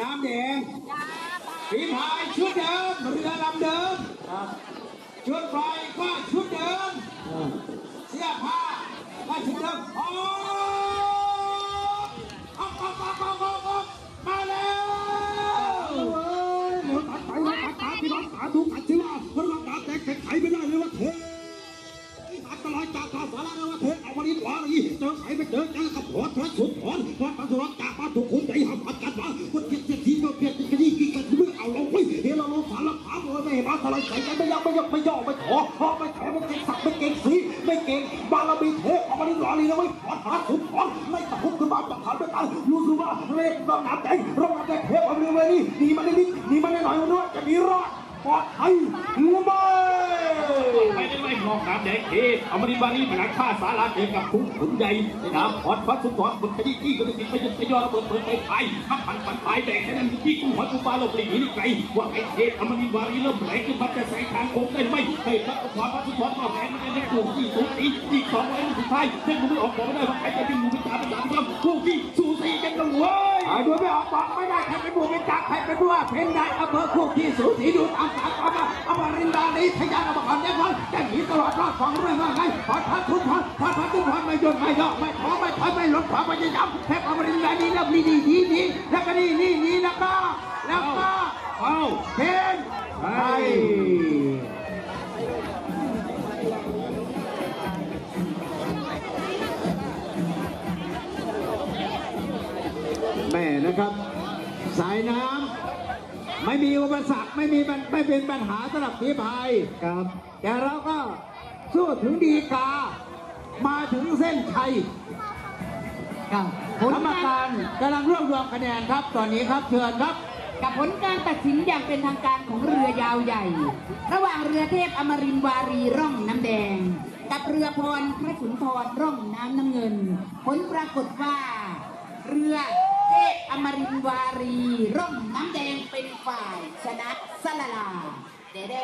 น้ำแดงฝีพายชุดเดิมเรือลำเดิมครับชุดไฟก็ชุดเดิมอ่าเสื้อผ้าก็ชุดเดิมโอ้ออกออกออกออกออกออกมาแล้วเอ้ยหมดตัดไปเลยตัดตาพี่น้องสาธุกัดสิว่าเพราะว่าตาแตกแตกไขไม่ได้เลยว่าเทอันตรายจากข้าวสารนะว่าเทเอาวันนี้หวานนี่เจอไขไปเจอเจอกับหัวพระสุดถอนพระปัสสาวะจากบ้านทุกคนใจหัก เลยไม่มาอะไรใจกันไม่ยักไม่ยักไม่ย่อไม่ขอไม่แถไม่เก่งสักไม่เก่งสีไม่เก่งบารมีเทเอาวันนี้หวานนี่นะไม่ขอหาสุดถอนไม่ตะคุบขึ้นมาจับฐานด้วยกันรู้สึกว่าเล่นรองน้ำแดงรองน้ำแดงเทเอาเรื่องนี้หนีมาได้นิดหนีมาได้หน่อยมันด้วยจะมีรอดปลอดภัย ได้ไม่มองน้ำแดงเทอมริบารีพลังฆ่าสาราเอกับคุ้งขุนใหญ่ในน้ำพอดฟัดสุดถอนบนขยี้ที่ก็จะติดไปจนไปยอระเบิดเปิดไปไฟข้าพันปันไฟแดงแค่นั้นที่กุ้งหัวกุ้งปลาลบหลีกนี่ไกลว่าไอ้เทอมริบารีเริ่มแรงขึ้นมาจะแสงทางโค้งได้ไหมให้พระพรพระสุดถอนก็แรงมันได้ถูกที่สูสีที่สองร้อยสุดท้ายเส้นมือไม่ออกบอกไม่ได้ว่าใครจะเป็นมือเป็นตาเป็นตาเป็นคู่ที่สูสีกันกันเว้ย หายไม่ออกบอกไม่ได้ใครเป็นผู้เป็นจักใครเป็นผู้ว่าเพนได้อำเภอคู่ที่สูสีดูตามสากลมาอมรินดาลีทยานอมรแน่นอนจะหนีตลอดรอดฟังเรื่องว่าไงพอทัดทุนพอพอทัดทุนพอไม่หยุดไม่ย่อไม่ท้อไม่ถอยไม่ลดความพยายามแทบอมรินดาลีแล้วนี่นี่นี่นี่แล้วก็นี่นี่นี่แล้วก็แล้วก็เอ้าเพนไป แม่นะครับ สายน้ำไม่มีอุปสรรคไม่มีปัญไม่เป็นปัญหาสำหรับฝีพายครับ แต่เราก็สู้ถึงดีกา มาถึงเส้นชัยครับผกลรรมการการกำลังรวบรวมคะแนนครับตอนนี้ครับเชิญครับกับผลการตัดสินอย่างเป็นทางการของเรือยาวใหญ่ ระหว่างเรือเทพอมรินทร์วารีร่องน้ำแดง กับเรือพรพระสุนทรร่องน้ำน้ำเงิน ผลปรากฏว่า เรือ เทพอมรินวารี ร่องน้ำแดงเป็นฝ่ายชนะสลาลาเด